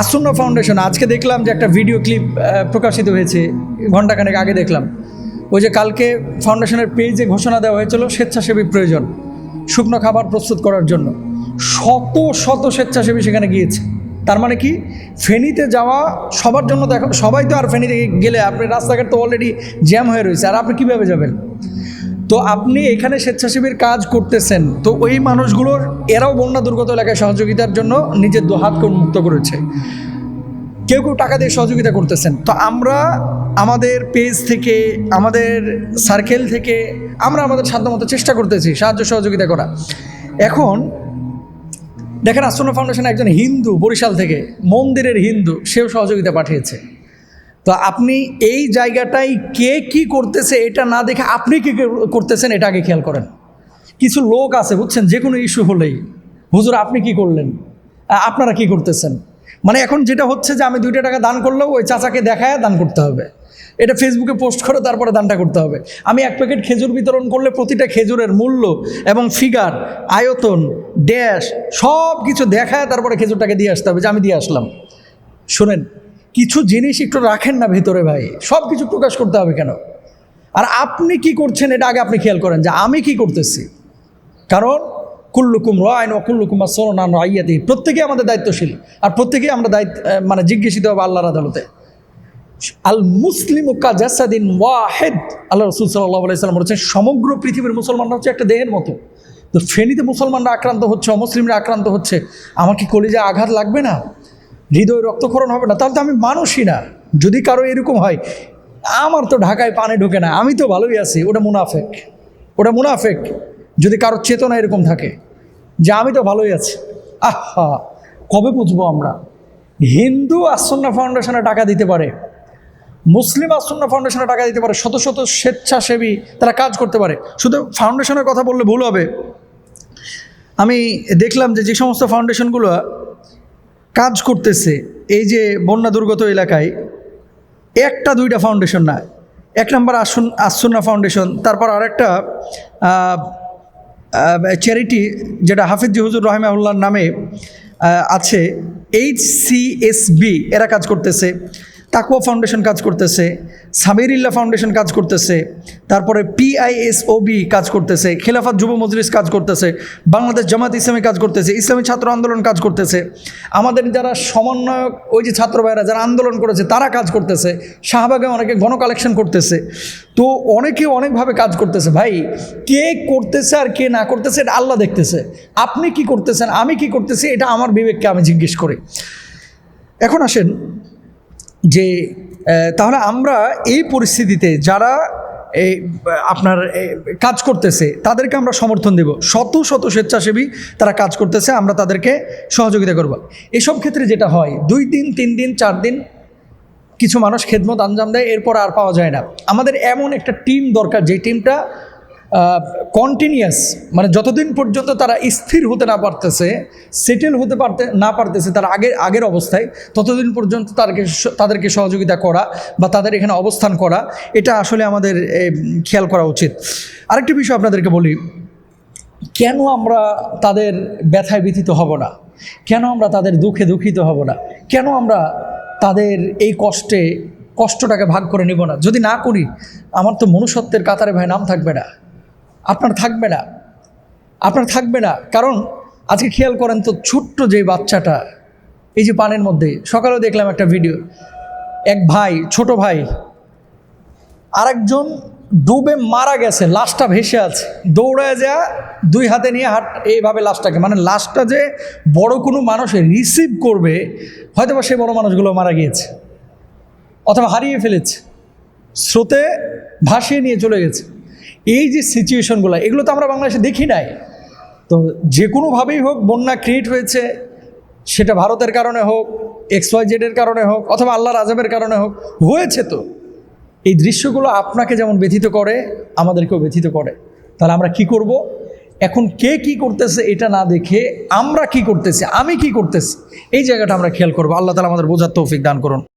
আসন্ন ফাউন্ডেশন আজকে দেখলাম যে একটা ভিডিও ক্লিপ প্রকাশিত হয়েছে ঘন্টাখানেক আগে দেখলাম। ওই যে কালকে ফাউন্ডেশনের পেজে ঘোষণা দেওয়া হয়েছিল স্বেচ্ছাসেবী প্রয়োজন, শুকনো খাবার প্রস্তুত করার জন্য। শত শত স্বেচ্ছাসেবী সেখানে গিয়েছে। তার মানে কি? ফেনীতে যাওয়া সবার জন্য দেখো সবাই তো আর ফেনীতে গেলে আপনি রাস্তাঘাট তো অলরেডি জ্যাম হয়ে রয়েছে। আর আপনি কীভাবে যাবেন? তো আপনি এখানে স্বেচ্ছাসেবীর কাজ করতেছেন, তো ওই মানুষগুলোর, এরাও বন্যা দুর্গত এলাকায় সহযোগিতার জন্য নিজের দোহাতকে উন্মুক্ত করেছে। কেউ কেউ টাকা দিয়ে সহযোগিতা করতেছেন, তো আমরা আমাদের পেজ থেকে, আমাদের সার্কেল থেকে, আমরা আমাদের সাধ্যমতো চেষ্টা করতেছি সাহায্য সহযোগিতা করা। এখন, দেখেন আশ্রম ফাউন্ডেশন একজন হিন্দু, বরিশাল থেকে, মন্দিরের হিন্দু, সেও সহযোগিতা পাঠিয়েছে। তো আপনি এই জায়গাটাই কে কি করতেছে এটা না দেখে আপনি কী করতেছেন এটা আগে খেয়াল করেন। কিছু লোক আছে বুঝছেন যে কোনো ইস্যু হলেই। হুজুর, আপনি কি করলেন? আপনারা কি করতেছেন? মানে এখন যেটা হচ্ছে যে আমি দুইটা টাকা দান করলেও ওই চাচাকে দেখায় দান করতে হবে। এটা ফেসবুকে পোস্ট করে তারপরে দানটা করতে হবে। আমি এক প্যাকেট খেজুর বিতরণ করলে প্রতিটা খেজুরের মূল্য এবং ফিগার আয়তন ড্যাশ সব কিছু দেখায় তারপরে খেজুরটাকে দিয়ে আসতে হবে যে আমি দিয়ে আসলাম। শোনেন কিছু জিনিস একটু রাখেন না ভেতরে ভাই। সব কিছু প্রকাশ করতে হবে কেন? আর আপনি কি করছেন এটা আগে আপনি খেয়াল করেন যে আমি কি করতেছি। কারণ কুল্লুকুম রায়ন ও কুল্লুকুম সোনান রাইয়াতি, প্রত্যেকেই আমাদের দায়িত্বশীল। আর প্রত্যেকেই আমরা দায়িত্ব মানে জিজ্ঞাসিত হবে আল্লাহর আদালতে। আল মুসলিম কাজাসাদিন ওয়াহেদ, আল্লাহ রসুল সাল্লাহ আলাইসাল্লাম বলেছেন, সমগ্র পৃথিবীর মুসলমানরা হচ্ছে একটা দেহের মতো। তো ফেনীতে মুসলমানরা আক্রান্ত হচ্ছে, অমুসলিমরা আক্রান্ত হচ্ছে, আমার কি কলিজা আঘাত লাগবে না? হৃদয় রক্তক্ষরণ হবে না, তাহলে তো আমি মানুষই না। যদি কারও এরকম হয়, আমার তো ঢাকায় পানে ঢোকে না, আমি তো ভালোই আছি, ওটা মুনাফেক। ওটা মুনাফেক, যদি কারোর চেতনা এরকম থাকে যে আমি তো ভালোই আছি। আহা, কবে বুঝব আমরা? হিন্দু আসন্না ফাউন্ডেশনে টাকা দিতে পারে, মুসলিম আসন্না ফাউন্ডেশনে টাকা দিতে পারে, শত শত স্বেচ্ছাসেবী তারা কাজ করতে পারে। শুধু ফাউন্ডেশনের কথা বললে ভুল হবে। আমি দেখলাম যে যে সমস্ত ফাউন্ডেশনগুলো কাজ করতেছে এই যে বন্যা দুর্গত এলাকায়, একটা দুইটা ফাউন্ডেশন না এক নম্বর আসুন, আসুন্না ফাউন্ডেশন তারপর আরেকটা চ্যারিটি যেটা হাফিজ জিহুজুর রহমাউল্লার নামে আছে এইচ সি এস বি এরা কাজ করতেছে। তাকুয়া ফাউন্ডেশন কাজ করতেছে, সামিরিল্লা ফাউন্ডেশন কাজ করতেছে, তারপরে পিআইএসওবি কাজ করতেছে, খেলাফত যুব মজলিস কাজ করতেছে, বাংলাদেশ জামাত ইসলামী কাজ করতেছে, ইসলামী ছাত্র আন্দোলন কাজ করতেছে। আমাদের যারা সমন্বয়ক, ওই যে ছাত্র ভাইরা যারা আন্দোলন করেছে, তারা কাজ করতেছে। শাহবাগে অনেকে গণ কালেকশন করতেছে। তো অনেকে অনেকভাবে কাজ করতেছে। ভাই, কে করতেছে আর কে না করতেছে, এটা আল্লাহ দেখতেছে। আপনি কি করতেছেন, আমি কি করতেছি, এটা আমার বিবেককে আমি জিজ্ঞেস করি। এখন আসেন যে তাহলে আমরা এই পরিস্থিতিতে যারা এই আপনার কাজ করতেছে, তাদেরকে আমরা সমর্থন দেব। শত শত স্বেচ্ছাসেবী তারা কাজ করতেছে, আমরা তাদেরকে সহযোগিতা করব। এসব ক্ষেত্রে যেটা হয়, দুই দিন, তিন দিন, চার দিন কিছু মানুষ খেদমত, আঞ্জাম দেয়, এরপর আর পাওয়া যায় না। আমাদের এমন একটা টিম দরকার, যে টিমটা কন্টিনিউয়াস মানে যতদিন পর্যন্ত তারা স্থির হতে না পারতেছে সেটেল হতে পারতে, না পারতেছে, তার আগের আগের অবস্থায়, ততদিন পর্যন্ত তাদেরকে তাদেরকে সহযোগিতা করা বা তাদের এখানে অবস্থান করা, এটা আসলে আমাদের খেয়াল করা উচিত। আরেকটি বিষয় আপনাদেরকে বলি, কেন আমরা তাদের ব্যথায় ব্যথিত হব না? কেন আমরা তাদের দুঃখে দুঃখিত হব না? কেন আমরা তাদের এই কষ্টে, কষ্টটাকে ভাগ করে নেব না? যদি না করি, আমার তো মনুষ্যত্বের কাতারে ভাই নাম থাকবে না। আপনার থাকবে না। আপনার থাকবে না। কারণ আজকে খেয়াল করেন তো ছোট্ট যে বাচ্চাটা, এই যে পানের মধ্যে, সকালেও দেখলাম একটা ভিডিও এক ভাই, ছোট ভাই, আরেকজন ডুবে মারা গেছে, লাশটা ভেসে আছে। দৌড়ে যা দুই হাতে নিয়ে হাট, এইভাবে লাশটাকে মানে লাশটা যে বড় কোনো মানুষ রিসিভ করবে হয়তো বা সেই বড় মানুষগুলো মারা গিয়েছে, অথবা হারিয়ে ফেলেছে, স্রোতে ভাসিয়ে নিয়ে চলে গেছে। এই যে সিচুয়েশনগুলো এগুলো তো আমরা বাংলাদেশে দেখি নাই। তো যে কোনোভাবেই হোক, বন্যা ক্রিয়েট হয়েছে, সেটা ভারতের কারণে হোক এক্স ওয়াই জেডের কারণে হোক, অথবা আল্লাহর আজমের কারণে হোক, হয়েছে তো। এই দৃশ্যগুলো আপনাকে যেমন ব্যথিত করে, আমাদেরকেও ব্যথিত করে। তাহলে আমরা কি করব? এখন কে কি করতেছে এটা না দেখে আমরা কি করতেছি, আমি কি করতেছি, এই জায়গাটা আমরা খেয়াল করব। আল্লাহ তালা আমাদের বোঝার তৌফিক দান করুন।